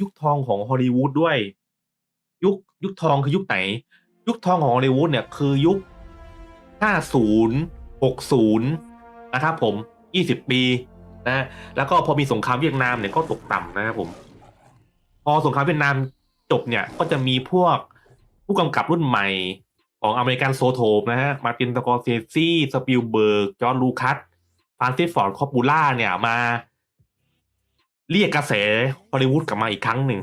ยุคทองของฮอลลีวูดด้วย ยุคยุคทองคือยุคไหน ยุคทองของฮอลลีวูดเนี่ยคือยุค 50 60 นะครับผม 20 ปีนะแล้วก็พอมีสงครามเวียดนามเนี่ยก็ตกต่ำนะครับผม พอสงครามเวียดนามจบเนี่ยก็จะมีพวกผู้กำกับรุ่นใหม่ของอเมริกันโซโทปนะฮะมาตินสกอร์เซซี่สปิลเบิร์กจอห์นลูคัสฟานซิสฟอร์ดคอปูล่าเนี่ยมา เรียกกระแสฮอลลีวูดกลับมาอีกครั้งหนึ่ง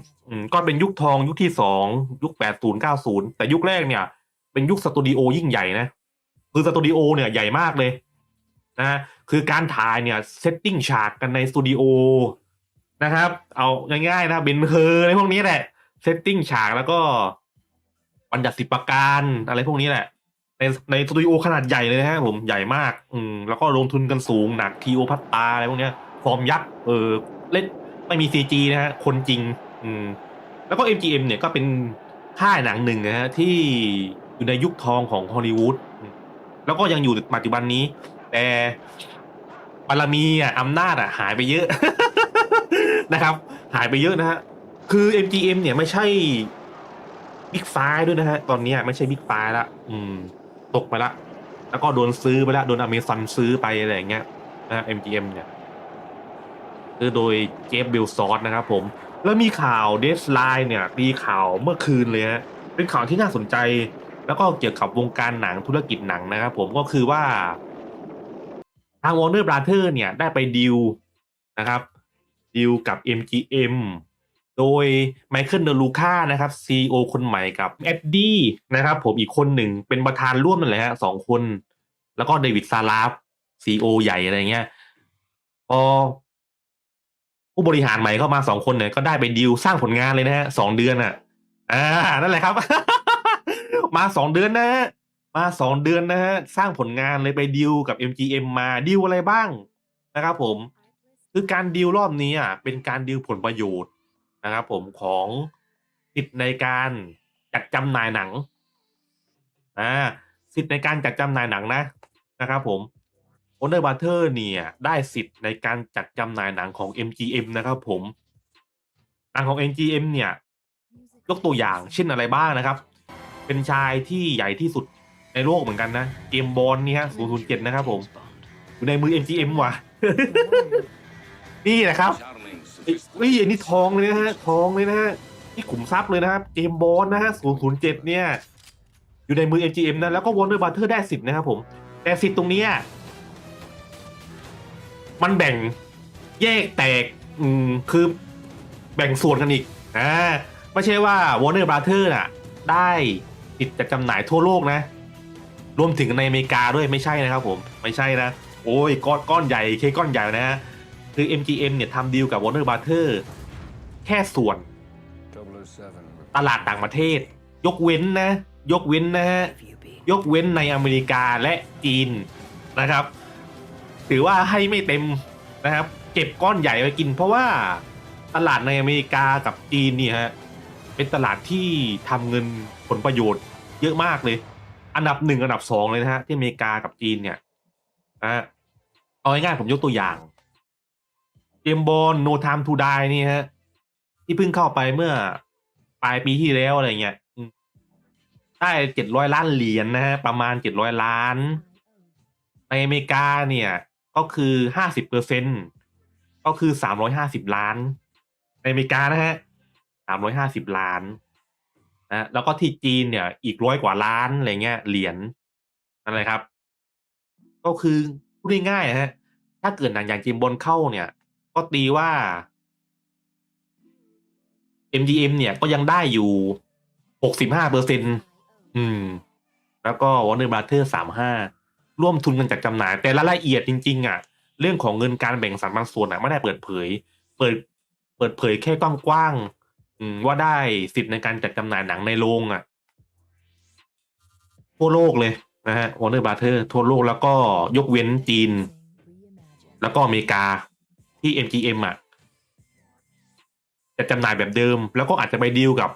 ก็เป็นยุคทองยุคที่สองยุคแปดศูนย์เก้าศูนย์แต่ยุคแรกเนี่ย เป็นยุคสตูดิโอยิ่งใหญ่นะ คือสตูดิโอเนี่ยใหญ่มากเลยนะคือการถ่ายเนี่ยเซตติ้งฉากกันในสตูดิโอนะครับ เอาง่ายๆนะเบนเฮอร์อะไรพวกนี้แหละเซตติ้งฉากแล้วก็บรรยัติสิบประการอะไรพวกนี้แหละ ในในสตูดิโอขนาดใหญ่เลยนะฮะผมใหญ่มาก อืมแล้วก็ลงทุนกันสูงหนักทีโอพัตตาอะไรพวกเนี้ยฟอร์มยักษ์เออ เล่นไม่มีซีจีนะฮะคนจริง อืม แล้วก็ MGM เนี่ยก็เป็นค่ายหนังหนึ่งนะฮะที่อยู่ในยุคทองของฮอลลีวูดแล้วก็ยังอยู่ปัจจุบันนี้ แต่บารมีอะอำนาจอะหายไปเยอะนะครับ หายไปเยอะนะฮะคือ MGM เนี่ยไม่ใช่บิ๊กไฟด้วยนะฮะตอนนี้ไม่ใช่บิ๊กไฟละอืม ตกไปละ แล้วก็โดนซื้อไปละโดนอเมซอนซื้อไปอะไรอย่างเงี้ยนะ MGM เนี่ย คือโดยเจฟเบลซอสนะครับผม แล้วมีข่าวเดสไลน์เนี่ยมีข่าวเมื่อคืนเลยฮะเป็นข่าวที่น่าสนใจ แล้วก็เกี่ยวกับวงการหนังธุรกิจหนังนะครับผมก็คือว่าทาง Warner Brother เนี่ยได้ไปดีลนะครับดีลกับ MGM โดยไมเคิลเดลูค่านะครับ CEO คนใหม่กับเอ็ดดี้นะครับผมอีกคนหนึ่งเป็นประธานร่วมนั่นแหละฮะสองคน แล้วก็เดวิดซาลาฟ CEO ใหญ่อะไรเงี้ยพอ ผู้บริหารใหม่เข้ามาสองคนเนี่ยก็ได้ไปดีลสร้างผลงานเลยนะฮะสองเดือนอะ อ่านั่นแหละครับ มาสองเดือนนะฮะมาสองเดือนนะฮะสร้างผลงานเลยไปดีลกับ MGM มาดีลอะไรบ้างนะครับผม คือการดีลรอบนี้อะเป็นการดีลผลประโยชน์นะครับผมของสิทธิ์ในการจัดจำหน่ายหนังอ่าสิทธิ์ในการจัดจำหน่ายหนังนะนะครับผม o อ n e r Butter เนี่ย ได้สิทธิ์ในการจัดจำหน่ายหนังของ MGM นะครับผม หนังของ MGM เนี่ย ยกตัวอย่างเช่นอะไรบ้างนะครับ เป็นชายที่ใหญ่ที่สุดในโลกเหมือนกันนะ เกมบอลนี่ฮะ007 นะครับผม อยู่ในมือ MGM ว่ะ นี่แหละครับอุ้ยอันนี้ทองเลยนะฮะ ทองเลยนะฮะ นี่ขุมทรัพย์เลยนะครับ เกมบอลนะฮะ007 เนี่ย อยู่ในมือ MGM นะ แล้วก็ Warner Butter ได้สิทธิ์นะครับผม แต่สิทธิ์ตรงนี้ มันแบ่งแยกแตกอืมคือแบ่งส่วนกันอีกอ่าไม่ใช่ว่า Warner Brother น่ะ ได้ติดจัดจำหน่ายทั่วโลกนะ รวมถึงในอเมริกาด้วยไม่ใช่นะครับผมไม่ใช่นะ โอ้ยก้อนก้อนใหญ่เคกก้อนใหญ่นะฮะคือ MGM เนี่ยทำดีลกับ Warner Brother แค่ส่วน ตลาดต่างประเทศ ยกเว้นนะ ยกเว้นนะฮะยกเว้นในอเมริกาและจีนนะครับ ถือว่าให้ไม่เต็มนะครับ เก็บก้อนใหญ่ไว้กิน เพราะว่าตลาดในอเมริกากับจีนเนี่ยฮะเป็นตลาดที่ทำเงินผลประโยชน์เยอะมากเลย อันดับหนึ่งอันดับสองเลยนะฮะที่อเมริกากับจีนเนี่ยนะฮะเอาง่ายๆผมยกตัวอย่างเกมบอล No Time to Die นี่ฮะที่เพิ่งเข้าไปเมื่อปลายปีที่แล้วอะไรเงี้ยได้เจ็ดร้อยล้านเหรียญนะฮะประมาณเจ็ดร้อยล้าน ในอเมริกาเนี่ย ก็คือห้าสิบเปอร์เซ็นก็คือสามร้อยห้าสิบล้าน ในอเมริกานะฮะสามร้อยห้าสิบล้านนะแล้วก็ที่จีนเนี่ย อีกร้อยกว่าล้านอะไรเงี้ยเหรียญนั่นแหละครับ ก็คือพูดง่ายๆนะฮะถ้าเกิดหนังอย่างจิมบอลเข้าเนี่ย ก็ตีว่า MGM เนี่ยก็ยังได้อยู่หกสิบห้าเปอร์เซ็นอืม แล้วก็ Warner Brother สามห้า ร่วมทุนกันจากจำหน่าย แต่รายละเอียดจริง ๆอะเรื่องของเงินการแบ่งสรรบางส่วนอะไม่ได้เปิดเผย เปิดเปิดเผยแค่กว้างๆว่าได้สิทธิ์ในการจัดจำหน่ายหนังในโรงอะทั่วโลกเลยนะฮะ Warner Brother ทั่วโลกแล้วก็ยกเว้นจีน แล้วก็อเมริกาที่ MGM อะจะจำหน่ายแบบเดิม แล้วก็อาจจะไปดีลกับ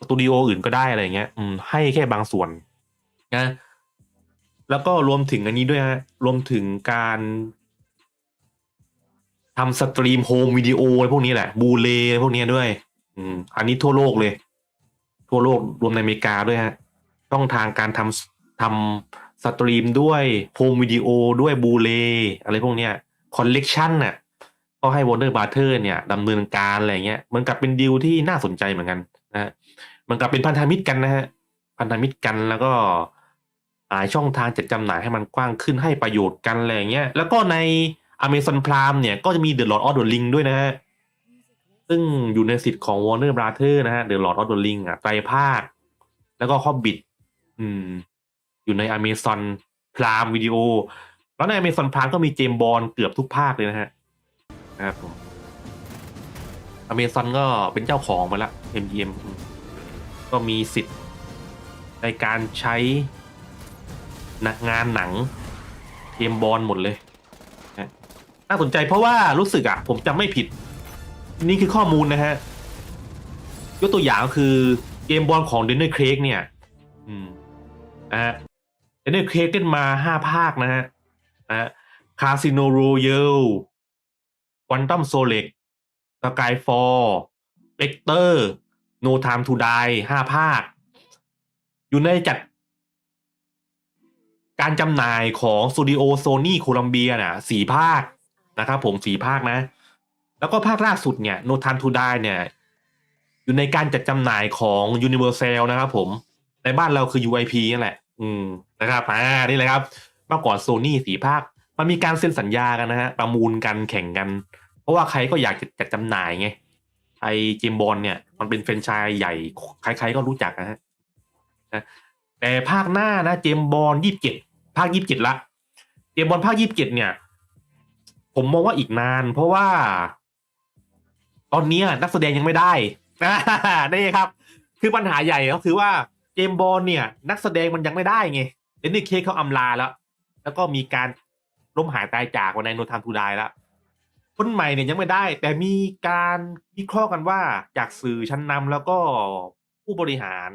สตูดิโออื่นก็ได้อะไรเงี้ย อืมให้แค่บางส่วนนะ แล้วก็รวมถึงอันนี้ด้วยฮะรวมถึงการทำสตรีมโฮมวิดีโออะไรพวกนี้แหละ บูเลพวกนี้ด้วย อืม อันนี้ทั่วโลกเลย ทั่วโลกรวมในอเมริกาด้วยฮะต้องทางการทำทำสตรีมด้วยโฮมวิดีโอด้วยบูเลอะไรพวกเนี้ยคอลเลกชันน่ะก็ให้ Warner Brother เนี่ยดำเนินการอะไรเงี้ยเหมือนกับเป็นดีลที่น่าสนใจเหมือนกันนะฮะเหมือนกับเป็นพันธมิตรกันนะฮะ พันธมิตรกันแล้วก็ ช่องทางจัดจำหน่ายให้มันกว้างขึ้นให้ประโยชน์กันอะไรเงี้ยแล้วก็ใน Amazon Prime เนี่ยก็จะมี The Lord of the Ring ด้วยนะฮะซึ่งอยู่ในสิทธิ์ของ Warner Brother นะฮะ The Lord of the Ring อะไตรภาค แล้วก็ Hobbit อืม อยู่ใน Amazon Prime Video แล้วใน Amazon Prime ก็มีเจมบอลเกือบทุกภาคเลยนะฮะนะครับผม Amazon ก็เป็นเจ้าของไปละ MGM อืมก็มีสิทธิ์ในการใช้ นักงานหนังเจมบอลหมดเลยน่าสนใจเพราะว่ารู้สึกอะผมจำไม่ผิด นี่คือข้อมูลนะฮะยกตัวอย่างก็คือเกมบอลของเดนเนอร์เครกเนี่ย อืมนะฮะเดนเนอร์เครกเล่นมาห้าภาคนะฮะนะฮะคาสิโนโรเยลควอนตัมโซเล็กสกายฟอร์เบกเตอร์ โนไทม์ทูไดห้าภาค อยู่ในจัด การจำหน่ายของสตูดิโอโซนี่โคลัมเบียน่ะสี่ภาคนะครับผมสี่ภาคนะ แล้วก็ภาคล่าสุดเนี่ย No Time to Die เนี่ย อยู่ในการจัดจำหน่ายของ Universal นะครับผม ในบ้านเราคือ UIP นั่นแหละ อืมนะครับอ่านี่เลยครับเมื่อก่อนโซนี่สีภาค มันมีการเซ็นสัญญากันนะฮะประมูลกันแข่งกัน เพราะว่าใครก็อยากจัดจำหน่ายไงไอเจมบอลเนี่ย มันเป็นแฟรนไชส์ใหญ่ ใครๆก็รู้จักนะฮะ แต่ภาคหน้านะเจมบอลยี่สิบเจ็ดภาคยี่สิบเจ็ดละ เจมบอลภาคยี่สิบเจ็ดเนี่ย ผมมองว่าอีกนาน เพราะว่า ตอนนี้นักแสดงยังไม่ได้นี่ครับ คือปัญหาใหญ่ก็คือว่าเจมบอลเนี่ย นักแสดงมันยังไม่ได้ไงเดนนี่เคเขาอำลาแล้ว แล้วก็มีการล้มหายตายจากวันในโนทามทูไดแล้วคนใหม่เนี่ยยังไม่ได้ แต่มีการวิเคราะห์กันว่าจากสื่อชั้นนำแล้วก็ผู้บริหาร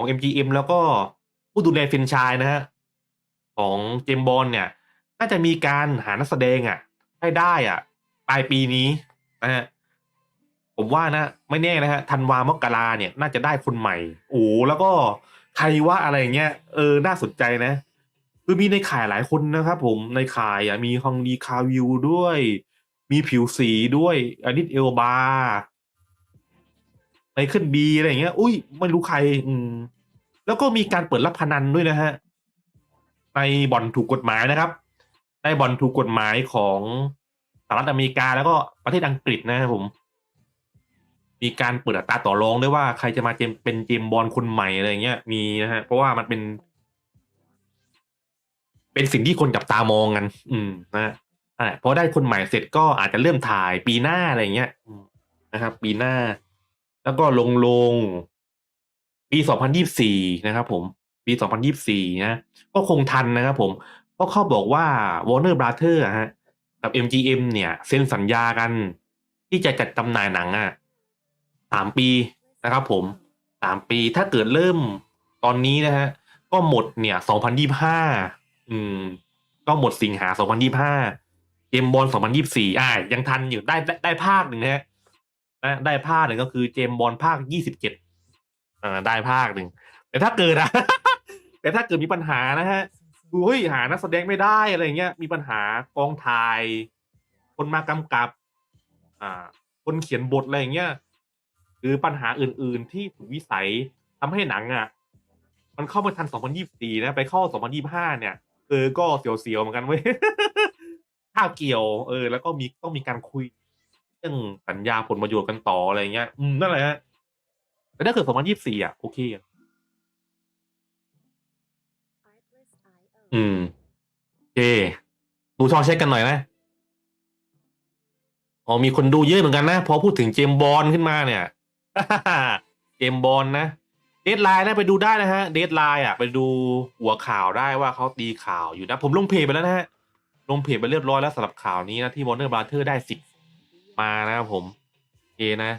ของ MGM แล้วก็ผู้ดูแลเฟรนชายนะฮะของเจมบอลเนี่ย น่าจะมีการหานักแสดงอะให้ได้อะปลายปีนี้นะฮะผมว่านะ ไม่แน่นะฮะธันวามกราเนี่ย น่าจะได้คนใหม่ โอ้แล้วก็ใครว่าอะไรเงี้ยเออน่าสนใจนะ คือมีในข่ายหลายคนนะครับผมในข่ายอะมีฮองดีคาวิวด้วย มีผิวสีด้วยอานิดเอลบา ไมเคิลบีอะไรอย่างเงี้ย อุ้ยไม่รู้ใคร อืม แล้วก็มีการเปิดรับพนันด้วยนะฮะ ในบ่อนถูกกฎหมายนะครับ ในบ่อนถูกกฎหมายของสหรัฐอเมริกาแล้วก็ประเทศอังกฤษนะครับผม มีการเปิดอัตราต่อรองด้วยว่าใครจะมาเจมเป็นเจมบอลคนใหม่อะไรเงี้ย มีนะฮะ เพราะว่ามันเป็น เป็นสิ่งที่คนจับตามองกัน อืม นะอ่าพอได้คนใหม่เสร็จก็อาจจะเริ่มถ่ายปีหน้าอะไรเงี้ยนะครับ ปีหน้า แล้วก็ลงลงปี 2024 นะครับผม ปี 2024 นะ ก็คงทันนะครับผม เพราะเขาบอกว่า Warner Brother อะฮะ กับ MGM เนี่ย เซ็นสัญญากันที่จะจัดจำหน่ายหนังอะสามปีนะครับผมสามปี ถ้าเกิดเริ่มตอนนี้นะฮะ ก็หมดเนี่ย 2025 อืม ก็หมดสิงหา 2025เจมบอล2024 อ่า ยังทันอยู่ได้ได้ภาคหนึ่งนะฮนะ ได้ภาคหนึ่งก็คือเจมบอลภาค27อ่าได้ภาคหนึ่งแต่ถ้าเกิดอะแต่ถ้าเกิดมีปัญหานะฮะเฮ้ยหานักแสดงไม่ได้อะไรเงี้ยมีปัญหากองถ่าย คนมากำกับ อ่า คนเขียนบทอะไรเงี้ยหรือปัญหาอื่น ๆ ที่ถูกวิสัยทำให้หนังอะ มันเข้ามาทัน 2024 นะ ไปเข้า 2025 เนี่ย เออ ก็เสียวๆ เหมือนกันเว้ยถ้าเกี่ยว เออ แล้วก็มีต้องมีการคุย รื่องสัญญาผลประโยชน์กันต่ออะไรเงี้ย อืมนั่นแหละฮะแต่ถ้าเกิด2024อะโอเคอะอืมโอเคดูช่องเช็คกันหน่อยนะอ๋อมีคนดูเยอะเหมือนกันนะ พอพูดถึงเจมบอลขึ้นมาเนี่ยเจมบอลนะเดทไลน์นะไปดูได้นะฮะเดทไลน์อะ ไปดูหัวข่าวได้ว่าเขาตีข่าวอยู่นะ ผมลงเพจไปแล้วนะฮะลงเพจไปเรียบร้อยแล้วสำหรับข่าวนี้นะที่ Warner Brother ได้สิทธิ์ มานะครับผมโอเคนะ